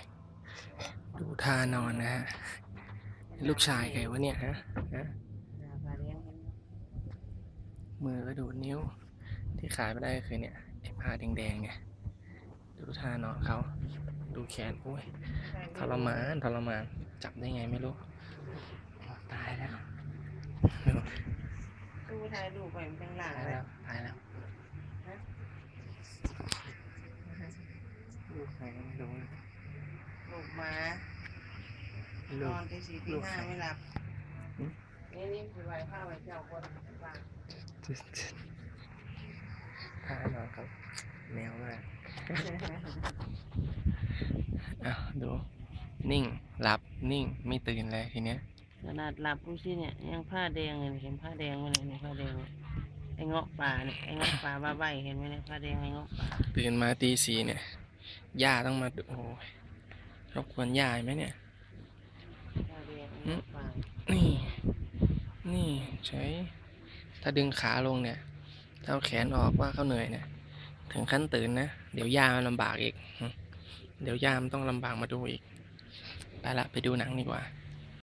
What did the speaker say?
ยดูท่านอนนะฮะ ลูกชายใครวะเนี่ยฮะฮะมือก็ดูดนิ้ว ที่ขายไม่ได้ก็คือเนี่ยไอ้ผ้าแดงๆเนี่ย ดูท่านอนเขาดูแขนโอ้ยทรมานทรมานจับได้ไงไม่รู้ตายแล้วดูดูถ่ายรูปไปมันเป็นหลังตายเลแล้ยวตายแล้วลูกใครก็ไม่รู้นะ ลูกมานลูกอนตีสี่ตีห้าไม่หลับนี่นี่คือไว้ผ้าไว้เจ้าคนบ้างท่านอนครับ แมวมากอ้าวดู นิ่ง หลับ นิ่ง ไม่ตื่นเลยทีเนี้ยขนาดหลับดูสิเนี่ย ยังผ้าแดงเลยเห็นผ้าแดงไหมเนี่ยเนี่ยผ้าแดงเนี่ยไอ้เงาะป่าเนี่ยไอ้เงาะป่าบ้าใบเห็นไหมเนี่ยผ้าแดงไอ้เงาะป่าตื่นมาตีสี่เนี่ยย่าต้องมาดูโอ้ย รบกวนย่าไหมเนี่ยผ้าแดงไอ้เงาะป่านี่ นี่ใช้ ถ้าดึงขาลงเนี่ยถ้าเอาแขนออกว่าเขาเหนื่อยเนี่ย ถึงขั้นตื่นนะ เดี๋ยวย่ามันลำบากอีก เดี๋ยวย่ามันต้องลำบากมาดูอีก ไปละไปดูหนังดีกว่า